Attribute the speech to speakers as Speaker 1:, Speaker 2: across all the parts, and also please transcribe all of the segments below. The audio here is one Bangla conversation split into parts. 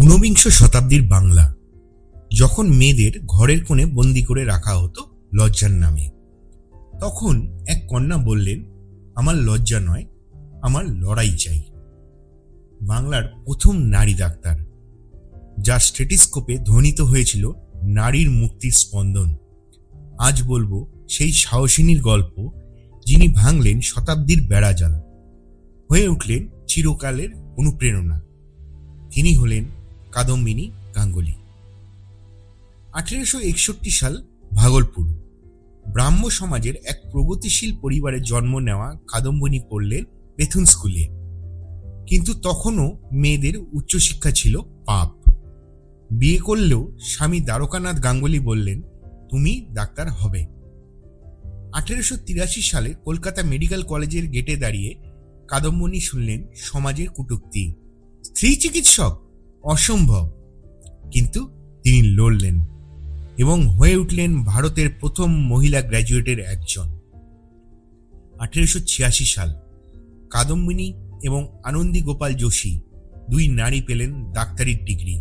Speaker 1: ঊনবিংশ শতাব্দীর বাংলা, যখন মেয়েদের ঘরের কোণে বন্দি করে রাখা হতো লজ্জার নামে। তখন এক কন্যা বললেন, আমার লজ্জা নয়, আমার লড়াই চাই। বাংলার প্রথম নারী ডাক্তার, যার স্টেটিস্কোপে ধ্বনিত হয়েছিল নারীর মুক্তির স্পন্দন। আজ বলব সেই সাহসিনীর গল্প, যিনি ভাঙলেন শতাব্দীর বেড়াজাল। হয়ে উঠলেন চিরকালের অনুপ্রেরণা। তিনি হলেন কাদম্বিনী, গাঙ্গুলি। আঠেরোশো একষট্টি সাল, ভাগলপুর। ব্রাহ্ম সমাজের এক প্রগতিশীল পরিবারে জন্ম নেওয়া কাদম্বিনী পড়লেন বেথুন স্কুলে। কিন্তু তখনও মেয়েদের উচ্চশিক্ষা ছিল পাপ। বিয়ে করলেও স্বামী দ্বারকানাথ গাঙ্গুলি বললেন, তুমি ডাক্তার হবে। আঠেরোশো তিরাশি সালে কলকাতা মেডিকেল কলেজের গেটে দাঁড়িয়ে কাদম্বনী শুনলেন সমাজের কুটুক্তি। স্ত্রী চিকিৎসক? অসম্ভব। কিন্তু তিনি লড়লেন এবং হয়ে উঠলেন ভারতের প্রথম মহিলা গ্র্যাজুয়েটের একজন। আঠেরোশো ছিয়াশি সাল, কাদম্বিনী এবং আনন্দী গোপাল যোশী দুই নারী পেলেন ডাক্তারির ডিগ্রি।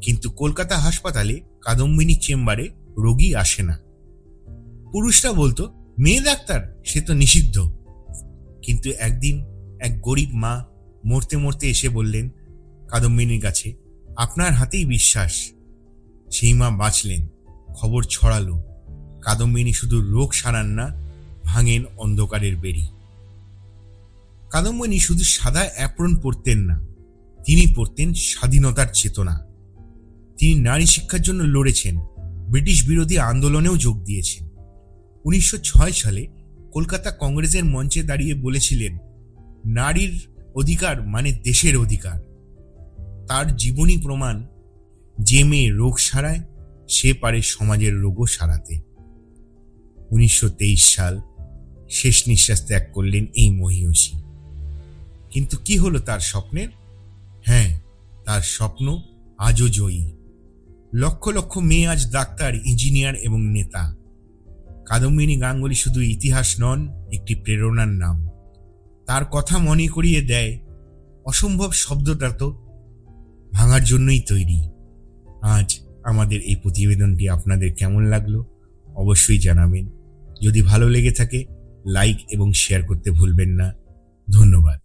Speaker 1: কিন্তু কলকাতা হাসপাতালে কাদম্বিনী চেম্বারে রোগী আসে না। পুরুষরা বলতো, মেয়ে ডাক্তার, সে তো নিষিদ্ধ। কিন্তু একদিন এক গরিব মা মরতে মরতে এসে বললেন কাদম্বিনীর কাছে আপনার হাতেই বিশ্বাস। সেই মা বাঁচলেন, খবর ছড়ালো। কাদম্বিনী শুধু রোগ সারান না, ভাঙেন অন্ধকারের বেরি কাদম্বিনী শুধু সাদা অ্যাপ্রন পরতেন না, তিনি পড়তেন স্বাধীনতার চেতনা। তিনি নারী শিক্ষার জন্য লড়েছেন, ব্রিটিশ বিরোধী আন্দোলনেও যোগ দিয়েছেন। উনিশশো ছয় সালে কলকাতা কংগ্রেসের মঞ্চে দাঁড়িয়ে বলেছিলেন, নারীর অধিকার মানে দেশের অধিকার। তার জীবনী প্রমাণ যে মেয়ে রোগ সারায়, সে পারে সমাজের রোগও সারাতে। উনিশশো তেইশ সাল শেষ নিঃশ্বাস ত্যাগ করলেন এই মহিষী কিন্তু কি হলো তার স্বপ্নের? হ্যাঁ তার স্বপ্ন আজও জয়ী। লক্ষ লক্ষ মেয়ে আজ ডাক্তার, ইঞ্জিনিয়ার এবং নেতা। কাদম্বিনী গাঙ্গুলি শুধু ইতিহাস নন, একটি প্রেরণার নাম। তার কথা মনে করিয়ে দেয়, অসম্ভব শব্দটা তো ভাঙার জন্যই তৈরি। আজ আমাদের এই প্রতিবেদনটি আপনাদের কেমন লাগল অবশ্যই জানাবেন। যদি ভালো লেগে থাকে লাইক এবং শেয়ার করতে ভুলবেন না। ধন্যবাদ।